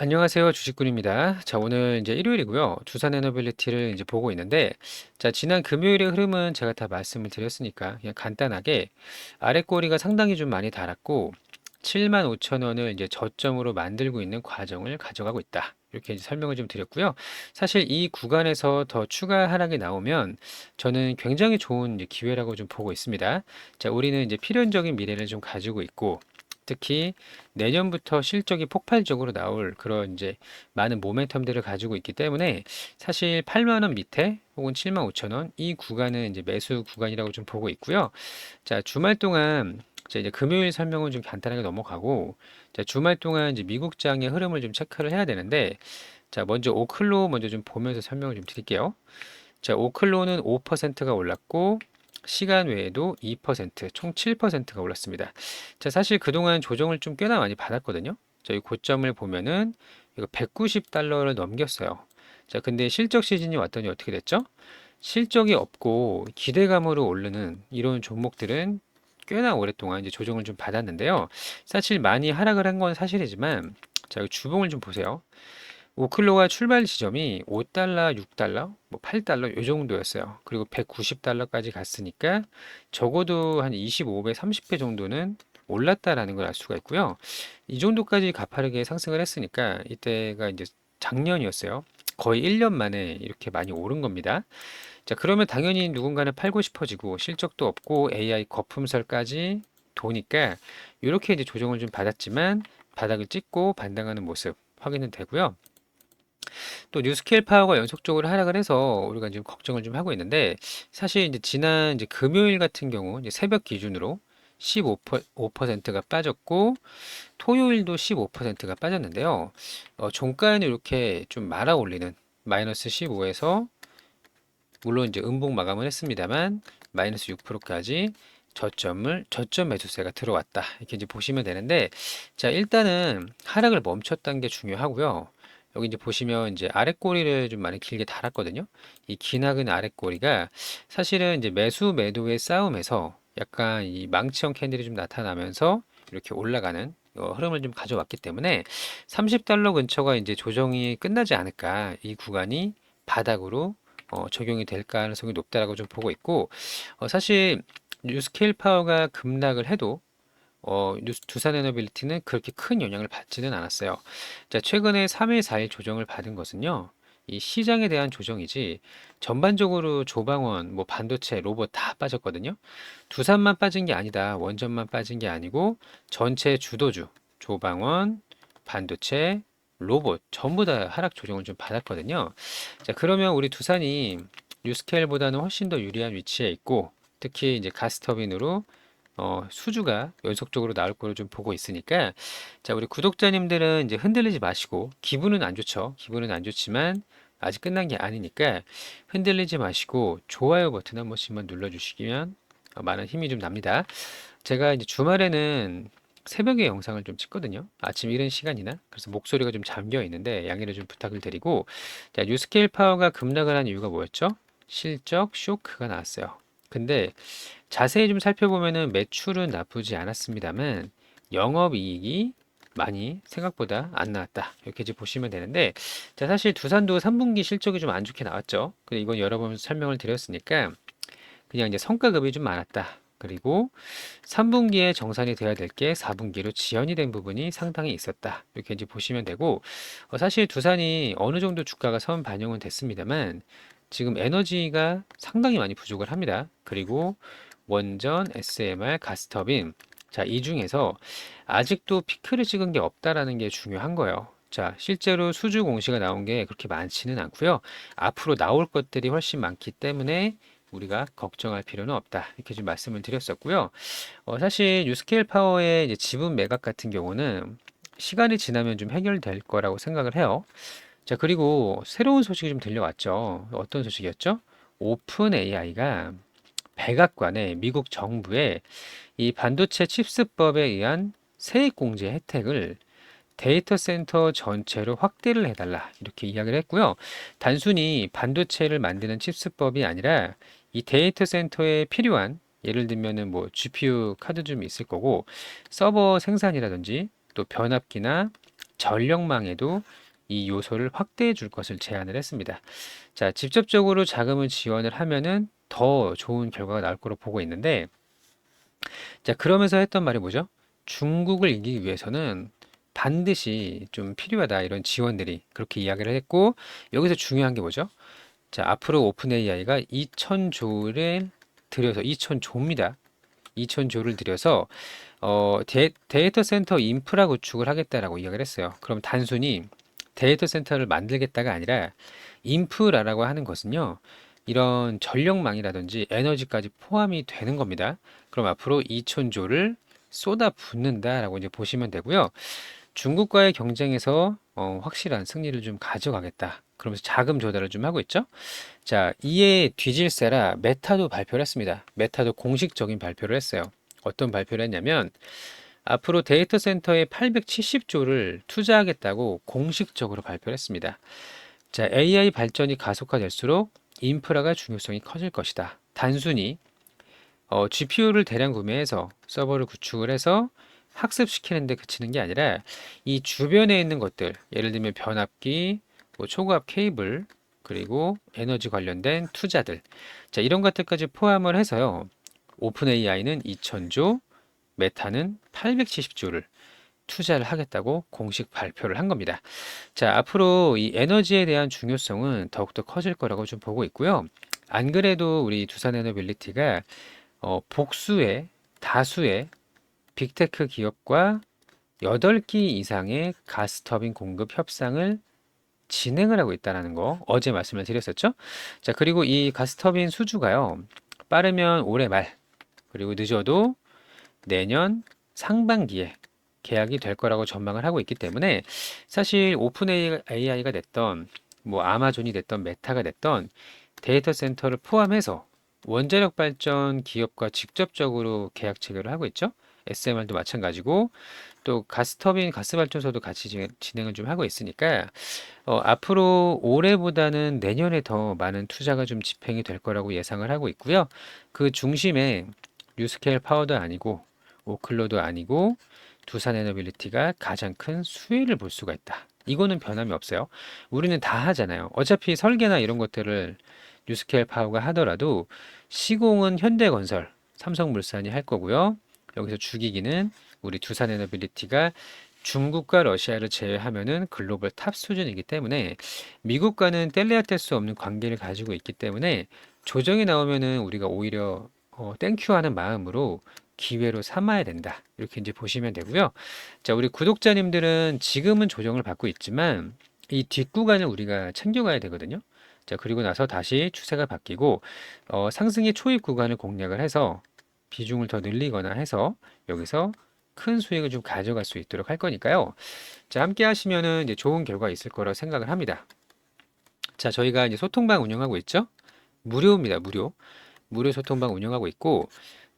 안녕하세요. 주식군입니다. 자, 오늘 이제 일요일이고요. 두산 에너빌리티를 이제 보고 있는데, 자, 지난 금요일의 흐름은 제가 다 말씀을 드렸으니까 그냥 간단하게 아래 꼬리가 상당히 좀 많이 달았고, 7만 5천 원을 이제 저점으로 만들고 있는 과정을 가져가고 있다. 이렇게 이제 설명을 좀 드렸고요. 사실 이 구간에서 더 추가 하락이 나오면 저는 굉장히 좋은 이제 기회라고 좀 보고 있습니다. 자, 우리는 이제 필연적인 미래를 좀 가지고 있고, 특히 내년부터 실적이 폭발적으로 나올 그런 이제 많은 모멘텀들을 가지고 있기 때문에 사실 8만 원 밑에 혹은 7만 5천 원 이 구간은 이제 매수 구간이라고 좀 보고 있고요. 자, 주말 동안 자, 이제 금요일 설명은 좀 간단하게 넘어가고 자, 주말 동안 이제 미국장의 흐름을 좀 체크를 해야 되는데 자, 먼저 오클로 먼저 좀 보면서 설명을 좀 드릴게요. 자, 오클로는 5%가 올랐고 시간 외에도 2%, 총 7%가 올랐습니다. 자, 사실 그동안 조정을 좀 꽤나 많이 받았거든요. 저희 고점을 보면은 이거 190달러를 넘겼어요. 자, 근데 실적 시즌이 왔더니 어떻게 됐죠? 실적이 없고 기대감으로 오르는 이런 종목들은 꽤나 오랫동안 이제 조정을 좀 받았는데요. 사실 많이 하락을 한 건 사실이지만 자, 주봉을 좀 보세요. 오클로와 출발 지점이 5달러, 6달러, 뭐 8달러 요 정도였어요. 그리고 190달러까지 갔으니까 적어도 한 25배, 30배 정도는 올랐다라는 걸 알 수가 있고요. 이 정도까지 가파르게 상승을 했으니까 이때가 이제 작년이었어요. 거의 1년 만에 이렇게 많이 오른 겁니다. 자, 그러면 당연히 누군가는 팔고 싶어지고 실적도 없고 AI 거품설까지 도니까 이렇게 이제 조정을 좀 받았지만 바닥을 찍고 반등하는 모습 확인은 되고요. 또 뉴스케일 파워가 연속적으로 하락을 해서 우리가 지금 걱정을 좀 하고 있는데 사실 이제 지난 이제 금요일 같은 경우 이제 새벽 기준으로 15%가 빠졌고 토요일도 15%가 빠졌는데요. 어, 종가는 이렇게 좀 말아 올리는 마이너스 15에서 물론 이제 음봉 마감을 했습니다만 마이너스 6%까지 저점을 저점 매수세가 들어왔다 이렇게 이제 보시면 되는데 자 일단은 하락을 멈췄다는 게 중요하고요. 여기 이제 보시면 이제 아랫꼬리를 좀 많이 길게 달았거든요. 이 기나긴 아랫꼬리가 사실은 이제 매수 매도의 싸움에서 약간 이 망치형 캔들이 좀 나타나면서 이렇게 올라가는 어, 흐름을 좀 가져왔기 때문에 30달러 근처가 이제 조정이 끝나지 않을까 이 구간이 바닥으로 어, 적용이 될 가능성이 높다라고 좀 보고 있고 어, 사실 뉴스케일 파워가 급락을 해도 어, 두산 에너빌리티는 그렇게 큰 영향을 받지는 않았어요. 자, 최근에 3일, 4일 조정을 받은 것은요. 이 시장에 대한 조정이지 전반적으로 조방원, 뭐 반도체, 로봇 다 빠졌거든요. 두산만 빠진 게 아니다. 원전만 빠진 게 아니고 전체 주도주, 조방원, 반도체, 로봇 전부 다 하락 조정을 좀 받았거든요. 자, 그러면 우리 두산이 뉴스케일보다는 훨씬 더 유리한 위치에 있고 특히 이제 가스터빈으로 어, 수주가 연속적으로 나올 거를 좀 보고 있으니까 자 우리 구독자님들은 이제 흔들리지 마시고 기분은 안 좋죠. 기분은 안 좋지만 아직 끝난 게 아니니까 흔들리지 마시고 좋아요 버튼 한 번씩만 눌러주시면 어, 많은 힘이 좀 납니다. 제가 이제 주말에는 새벽에 영상을 좀 찍거든요. 아침 이른 시간이나. 그래서 목소리가 좀 잠겨 있는데 양해를 좀 부탁을 드리고 자 뉴스케일 파워가 급락을 한 이유가 뭐였죠? 실적 쇼크가 나왔어요 근데 자세히 좀 살펴보면은 매출은 나쁘지 않았습니다만 영업이익이 많이 생각보다 안 나왔다. 이렇게 이제 보시면 되는데, 자, 사실 두산도 3분기 실적이 좀 안 좋게 나왔죠. 근데 이건 여러 번 설명을 드렸으니까, 그냥 이제 성과급이 좀 많았다. 그리고 3분기에 정산이 돼야 될 게 4분기로 지연이 된 부분이 상당히 있었다. 이렇게 이제 보시면 되고, 어, 사실 두산이 어느 정도 주가가 선 반영은 됐습니다만, 지금 에너지가 상당히 많이 부족을 합니다. 그리고 원전, SMR, 가스터빈. 자, 이 중에서 아직도 피크를 찍은 게 없다라는 게 중요한 거예요. 자, 실제로 수주 공시가 나온 게 그렇게 많지는 않고요. 앞으로 나올 것들이 훨씬 많기 때문에 우리가 걱정할 필요는 없다. 이렇게 좀 말씀을 드렸었고요. 어, 사실 뉴스케일 파워의 지분 매각 같은 경우는 시간이 지나면 좀 해결될 거라고 생각을 해요. 자, 그리고 새로운 소식이 좀 들려왔죠. 어떤 소식이었죠? 오픈 AI가 백악관에 미국 정부에 이 반도체 칩스법에 의한 세액 공제 혜택을 데이터 센터 전체로 확대를 해달라 이렇게 이야기를 했고요. 단순히 반도체를 만드는 칩스법이 아니라 이 데이터 센터에 필요한 예를 들면은 뭐 GPU 카드 좀 있을 거고 서버 생산이라든지 또 변압기나 전력망에도 이 요소를 확대해 줄 것을 제안을 했습니다. 자, 직접적으로 자금을 지원을 하면은 더 좋은 결과가 나올 거로 보고 있는데, 자, 그러면서 했던 말이 뭐죠? 중국을 이기기 위해서는 반드시 좀 필요하다 이런 지원들이 그렇게 이야기를 했고 여기서 중요한 게 뭐죠? 자, 앞으로 오픈 AI가 2,000조를 들여서 2,000조입니다. 2,000조를 들여서 어, 데, 데이터 센터 인프라 구축을 하겠다라고 이야기를 했어요. 그럼 단순히 데이터 센터를 만들겠다가 아니라 인프라라고 하는 것은요. 이런 전력망이라든지 에너지까지 포함이 되는 겁니다. 그럼 앞으로 2,000조를 쏟아 붓는다라고 이제 보시면 되고요. 중국과의 경쟁에서 어, 확실한 승리를 좀 가져가겠다. 그러면서 자금 조달을 좀 하고 있죠. 자, 이에 뒤질세라 메타도 발표를 했습니다. 메타도 공식적인 발표를 했어요. 어떤 발표를 했냐면 앞으로 데이터 센터에 870조를 투자하겠다고 공식적으로 발표를 했습니다. 자, AI 발전이 가속화될수록 인프라가 중요성이 커질 것이다. 단순히 어, GPU를 대량 구매해서 서버를 구축을 해서 학습시키는 데 그치는 게 아니라 이 주변에 있는 것들, 예를 들면 변압기, 뭐 초고압 케이블, 그리고 에너지 관련된 투자들. 자, 이런 것들까지 포함을 해서요. 오픈 AI는 2000조, 메타는 870조를 투자를 하겠다고 공식 발표를 한 겁니다. 자, 앞으로 이 에너지에 대한 중요성은 더욱더 커질 거라고 좀 보고 있고요. 안 그래도 우리 두산 에너빌리티가 어, 복수의 다수의 빅테크 기업과 8기 이상의 가스터빈 공급 협상을 진행을 하고 있다는 거 어제 말씀을 드렸었죠. 자, 그리고 이 가스터빈 수주가요. 빠르면 올해 말 그리고 늦어도 내년 상반기에 계약이 될 거라고 전망을 하고 있기 때문에 사실 오픈 AI가 됐던 뭐 아마존이 됐던 메타가 됐던 데이터 센터를 포함해서 원자력 발전 기업과 직접적으로 계약 체결을 하고 있죠. SMR도 마찬가지고 또 가스터빈 가스발전소도 같이 진행을 좀 하고 있으니까 어, 앞으로 올해보다는 내년에 더 많은 투자가 좀 집행이 될 거라고 예상을 하고 있고요. 그 중심에 뉴스케일 파워도 아니고 오클로도 아니고 두산 에너빌리티가 가장 큰 수혜를 볼 수가 있다. 이거는 변함이 없어요. 우리는 다 하잖아요. 어차피 설계나 이런 것들을 뉴스케일 파워가 하더라도 시공은 현대건설, 삼성물산이 할 거고요. 여기서 죽이기는 우리 두산 에너빌리티가 중국과 러시아를 제외하면은 글로벌 탑 수준이기 때문에 미국과는 뗄래야 뗄 수 없는 관계를 가지고 있기 때문에 조정이 나오면은 우리가 오히려 어, 땡큐 하는 마음으로 기회로 삼아야 된다. 이렇게 이제 보시면 되고요. 자, 우리 구독자님들은 지금은 조정을 받고 있지만 이 뒷구간을 우리가 챙겨가야 되거든요. 자, 그리고 나서 다시 추세가 바뀌고 어, 상승의 초입 구간을 공략을 해서 비중을 더 늘리거나 해서 여기서 큰 수익을 좀 가져갈 수 있도록 할 거니까요. 자, 함께 하시면은 이제 좋은 결과 있을 거라고 생각을 합니다. 자, 저희가 이제 소통방 운영하고 있죠? 무료입니다, 무료. 무료 소통방 운영하고 있고,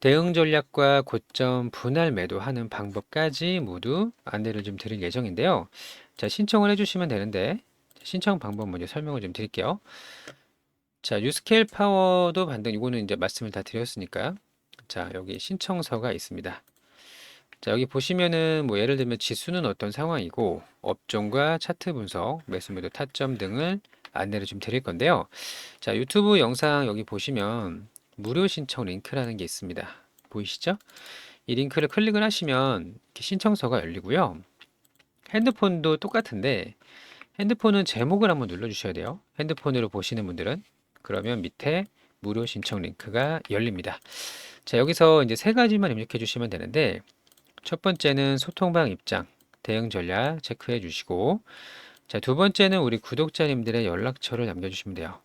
대응 전략과 고점 분할 매도하는 방법까지 모두 안내를 좀 드릴 예정인데요. 자, 신청을 해주시면 되는데, 신청 방법 먼저 설명을 좀 드릴게요. 자, 뉴스케일 파워도 반등, 이거는 이제 말씀을 다 드렸으니까. 자, 여기 신청서가 있습니다. 자, 여기 보시면은 뭐 예를 들면 지수는 어떤 상황이고 업종과 차트 분석, 매수 매도 타점 등을 안내를 좀 드릴 건데요. 자, 유튜브 영상 여기 보시면 무료 신청 링크라는 게 있습니다. 보이시죠? 이 링크를 클릭을 하시면 이렇게 신청서가 열리고요. 핸드폰도 똑같은데 핸드폰은 제목을 한번 눌러주셔야 돼요. 핸드폰으로 보시는 분들은 그러면 밑에 무료 신청 링크가 열립니다. 자, 여기서 이제 세 가지만 입력해 주시면 되는데 첫 번째는 소통방 입장, 대응 전략 체크해 주시고 자, 두 번째는 우리 구독자님들의 연락처를 남겨주시면 돼요.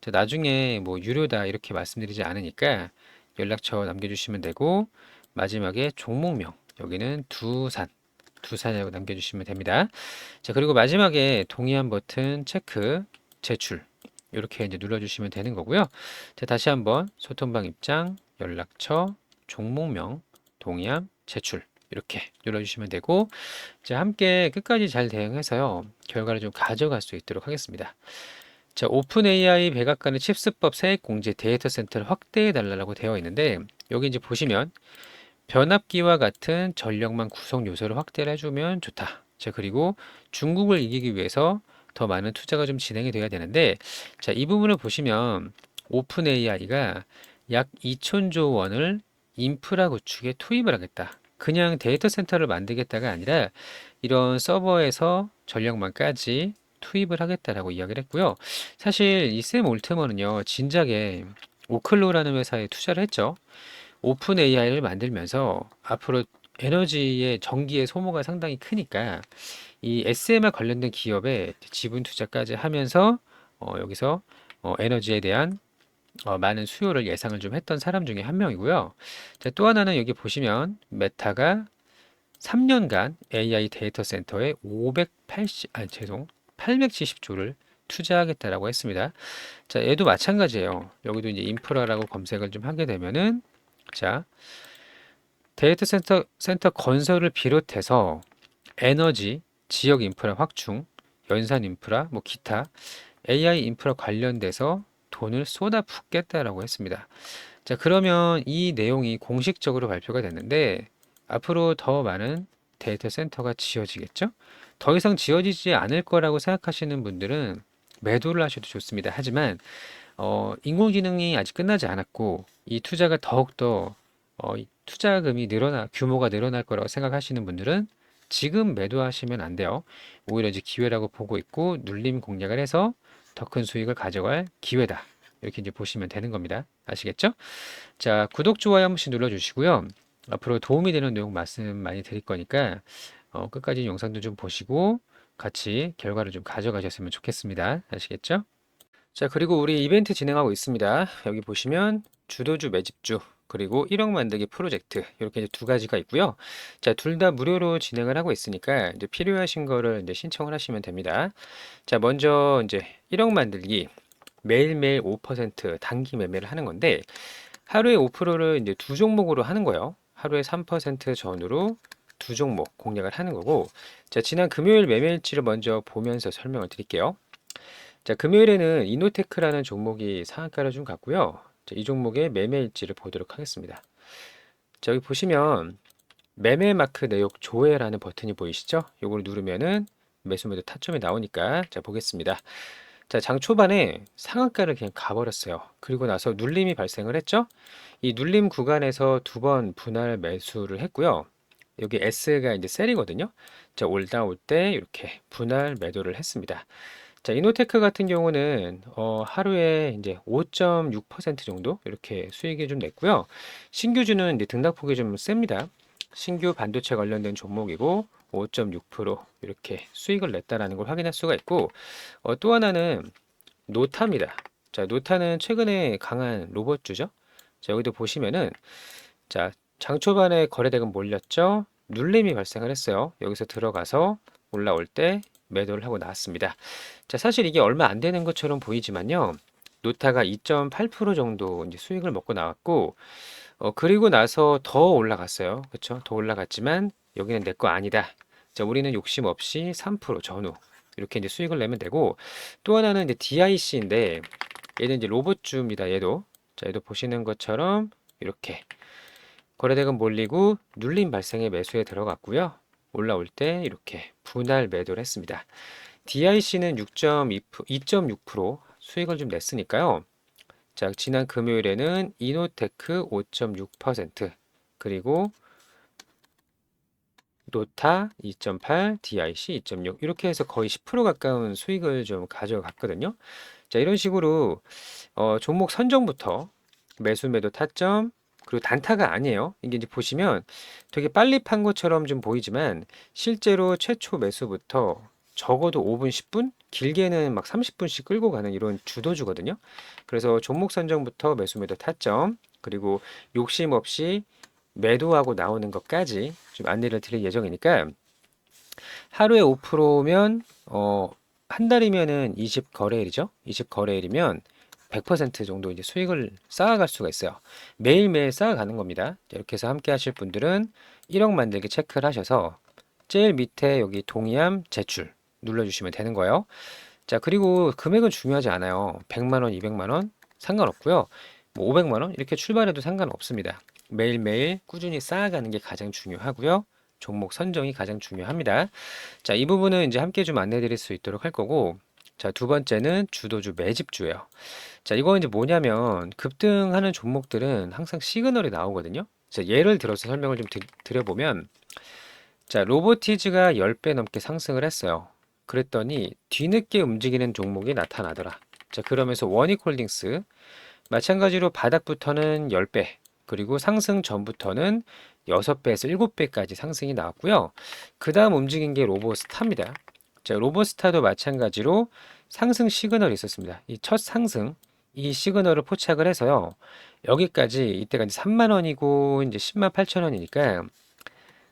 자, 나중에 뭐 유료다 이렇게 말씀드리지 않으니까 연락처 남겨주시면 되고 마지막에 종목명 여기는 두산 두산이라고 남겨주시면 됩니다. 자 그리고 마지막에 동의한 버튼 체크 제출 이렇게 이제 눌러주시면 되는 거고요. 자 다시 한번 소통방 입장 연락처 종목명 동의함 제출 이렇게 눌러주시면 되고 자 함께 끝까지 잘 대응해서요 결과를 좀 가져갈 수 있도록 하겠습니다. 자 오픈 AI 백악관의 칩스법 세액 공제 데이터 센터를 확대해 달라고 되어 있는데 여기 이제 보시면 변압기와 같은 전력망 구성 요소를 확대를 해주면 좋다. 자, 그리고 중국을 이기기 위해서 더 많은 투자가 좀 진행이 돼야 되는데, 자, 이 부분을 보시면 오픈 AI가 약 2천조 원을 인프라 구축에 투입을 하겠다. 그냥 데이터 센터를 만들겠다가 아니라 이런 서버에서 전력망까지 투입을 하겠다라고 이야기를 했고요. 사실 이 샘 올트먼은요, 진작에 오클로라는 회사에 투자를 했죠. 오픈 AI를 만들면서 앞으로 에너지의 전기의 소모가 상당히 크니까 이 SMR 관련된 기업에 지분 투자까지 하면서 어, 여기서 어, 에너지에 대한 어, 많은 수요를 예상을 좀 했던 사람 중에 한 명이고요. 자, 또 하나는 여기 보시면 메타가 3년간 AI 데이터 센터에 580, 아, 죄송, 870조를 투자하겠다라고 했습니다. 자, 얘도 마찬가지예요. 여기도 이제 인프라라고 검색을 좀 하게 되면은 자, 데이터 센터 센터 건설을 비롯해서 에너지, 지역 인프라 확충, 연산 인프라, 뭐 기타 AI 인프라 관련돼서 돈을 쏟아붓겠다라고 했습니다. 자, 그러면 이 내용이 공식적으로 발표가 됐는데 앞으로 더 많은 데이터 센터가 지어지겠죠? 더 이상 지어지지 않을 거라고 생각하시는 분들은 매도를 하셔도 좋습니다. 하지만 어, 인공지능이 아직 끝나지 않았고 이 투자가 더욱더 어, 이 투자금이 늘어나 규모가 늘어날 거라고 생각하시는 분들은 지금 매도하시면 안 돼요. 오히려 이제 기회라고 보고 있고 눌림 공략을 해서 더 큰 수익을 가져갈 기회다. 이렇게 이제 보시면 되는 겁니다. 아시겠죠? 자, 구독, 좋아요 한 번씩 눌러주시고요. 앞으로 도움이 되는 내용 말씀 많이 드릴 거니까 어, 끝까지 영상도 좀 보시고 같이 결과를 좀 가져가셨으면 좋겠습니다. 아시겠죠? 자, 그리고 우리 이벤트 진행하고 있습니다. 여기 보시면 주도주 매집주 그리고 1억 만들기 프로젝트 이렇게 두 가지가 있고요. 자, 둘 다 무료로 진행을 하고 있으니까 이제 필요하신 거를 이제 신청을 하시면 됩니다. 자, 먼저 이제 1억 만들기 매일매일 5% 단기 매매를 하는 건데 하루에 5%를 이제 두 종목으로 하는 거예요. 하루에 3% 전후로 두 종목 공략을 하는 거고 자, 지난 금요일 매매일지를 먼저 보면서 설명을 드릴게요. 자, 금요일에는 이노테크라는 종목이 상한가를 좀 갔고요. 자, 이 종목의 매매일지를 보도록 하겠습니다. 자, 여기 보시면 매매 마크 내역 조회라는 버튼이 보이시죠? 이걸 누르면은 매수 매도 타점이 나오니까 자, 보겠습니다. 자, 장 초반에 상한가를 그냥 가버렸어요. 그리고 나서 눌림이 발생을 했죠? 이 눌림 구간에서 두 번 분할 매수를 했고요. 여기 S가 이제 셀이거든요. 자, 올라올 때 이렇게 분할 매도를 했습니다. 자, 이노테크 같은 경우는 어, 하루에 이제 5.6% 정도 이렇게 수익이 좀 냈고요. 신규주는 이제 등락폭이 좀 셉니다. 신규 반도체 관련된 종목이고 5.6% 이렇게 수익을 냈다라는 걸 확인할 수가 있고 어, 또 하나는 노타입니다. 자, 노타는 최근에 강한 로봇주죠. 자, 여기도 보시면은 자, 장 초반에 거래대금 몰렸죠. 눌림이 발생을 했어요. 여기서 들어가서 올라올 때 매도를 하고 나왔습니다. 자, 사실 이게 얼마 안 되는 것처럼 보이지만요. 노타가 2.8% 정도 이제 수익을 먹고 나왔고, 어, 그리고 나서 더 올라갔어요. 그렇죠? 더 올라갔지만 여기는 내 거 아니다. 자, 우리는 욕심 없이 3% 전후 이렇게 이제 수익을 내면 되고 또 하나는 이제 DIC인데 얘는 이제 로봇주입니다. 얘도 자, 얘도 보시는 것처럼 이렇게 거래대금 몰리고 눌림 발생의 매수에 들어갔고요. 올라올 때 이렇게 분할 매도를 했습니다. DIC는 6.2%, 2.6% 수익을 좀 냈으니까요. 자, 지난 금요일에는 이노테크 5.6% 그리고 노타 2.8, DIC 2.6 이렇게 해서 거의 10% 가까운 수익을 좀 가져갔거든요. 자, 이런 식으로 어, 종목 선정부터 매수 매도 타점 그리고 단타가 아니에요. 이게 이제 보시면 되게 빨리 판 것처럼 좀 보이지만 실제로 최초 매수부터 적어도 5분, 10분, 길게는 막 30분씩 끌고 가는 이런 주도주거든요. 그래서 종목 선정부터 매수 매도 타점 그리고 욕심 없이 매도하고 나오는 것까지 좀 안내를 드릴 예정이니까 하루에 5%면 어, 한 달이면은 20 거래일이죠. 20 거래일이면 100% 정도 이제 수익을 쌓아갈 수가 있어요. 매일매일 쌓아가는 겁니다. 이렇게 해서 함께 하실 분들은 1억 만들기 체크를 하셔서 제일 밑에 여기 동의함 제출 눌러주시면 되는 거예요. 자, 그리고 금액은 중요하지 않아요. 100만 원, 200만 원 상관없고요. 뭐 500만 원 이렇게 출발해도 상관없습니다. 매일매일 꾸준히 쌓아가는 게 가장 중요하고요. 종목 선정이 가장 중요합니다. 자, 이 부분은 이제 함께 좀 안내 드릴 수 있도록 할 거고, 자, 두 번째는 주도주 매집주예요. 자, 이거 이제 뭐냐면 급등하는 종목들은 항상 시그널이 나오거든요. 자, 예를 들어서 설명을 좀 드, 드려보면, 자, 로보티즈가 10배 넘게 상승을 했어요. 그랬더니 뒤늦게 움직이는 종목이 나타나더라. 자, 그러면서 원익홀딩스 마찬가지로 바닥부터는 10배, 그리고 상승 전부터는 6배에서 7배까지 상승이 나왔고요. 그 다음 움직인 게 로보스타입니다. 자, 로보스타도 마찬가지로 상승 시그널이 있었습니다. 이 첫 상승, 이 시그널을 포착을 해서요. 여기까지 이때가 이제 3만 원이고 이제 10만 8천 원이니까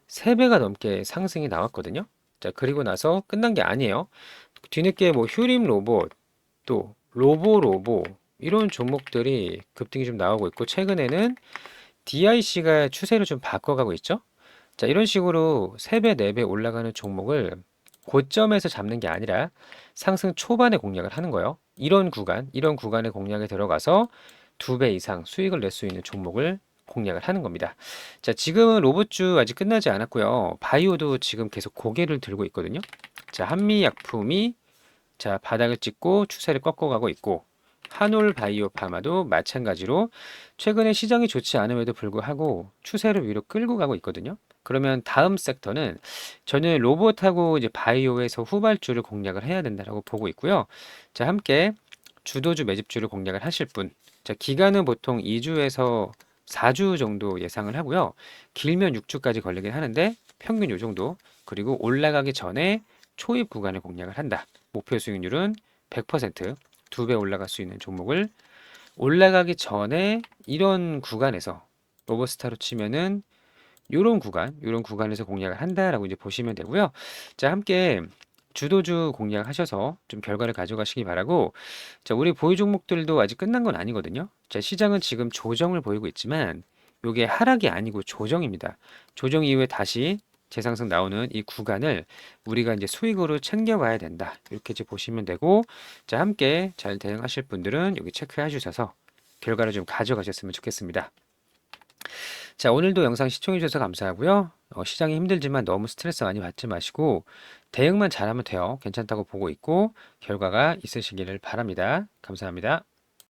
3배가 넘게 상승이 나왔거든요. 자, 그리고 나서 끝난 게 아니에요. 뒤늦게 뭐 휴림 로봇, 또 로보 로보 이런 종목들이 급등이 좀 나오고 있고 최근에는 DIC가 추세를 좀 바꿔가고 있죠. 자, 이런 식으로 3배, 4배 올라가는 종목을 고점에서 잡는 게 아니라 상승 초반에 공략을 하는 거예요. 이런 구간, 이런 구간의 공략에 들어가서 두 배 이상 수익을 낼 수 있는 종목을 공략을 하는 겁니다. 자, 지금은 로봇주 아직 끝나지 않았고요. 바이오도 지금 계속 고개를 들고 있거든요. 자, 한미약품이 자, 바닥을 찍고 추세를 꺾어가고 있고 한올 바이오 파마도 마찬가지로 최근에 시장이 좋지 않음에도 불구하고 추세를 위로 끌고 가고 있거든요. 그러면 다음 섹터는 저는 로봇하고 이제 바이오에서 후발주를 공략을 해야 된다라고 보고 있고요. 자, 함께 주도주 매집주를 공략을 하실 분. 자, 기간은 보통 2주에서 4주 정도 예상을 하고요. 길면 6주까지 걸리긴 하는데 평균 요 정도. 그리고 올라가기 전에 초입 구간을 공략을 한다. 목표 수익률은 100%, 두 배 올라갈 수 있는 종목을 올라가기 전에 이런 구간에서 로버스타로 치면은 요런 구간, 요런 구간에서 공략을 한다라고 이제 보시면 되고요. 자, 함께 주도주 공략하셔서 좀 결과를 가져가시기 바라고 자, 우리 보유 종목들도 아직 끝난 건 아니거든요. 자, 시장은 지금 조정을 보이고 있지만 요게 하락이 아니고 조정입니다. 조정 이후에 다시 재상승 나오는 이 구간을 우리가 이제 수익으로 챙겨가야 된다. 이렇게 이제 보시면 되고 자, 함께 잘 대응하실 분들은 여기 체크해 주셔서 결과를 좀 가져가셨으면 좋겠습니다. 자, 오늘도 영상 시청해 주셔서 감사하고요. 어, 시장이 힘들지만 너무 스트레스 많이 받지 마시고 대응만 잘하면 돼요. 괜찮다고 보고 있고 결과가 있으시기를 바랍니다. 감사합니다.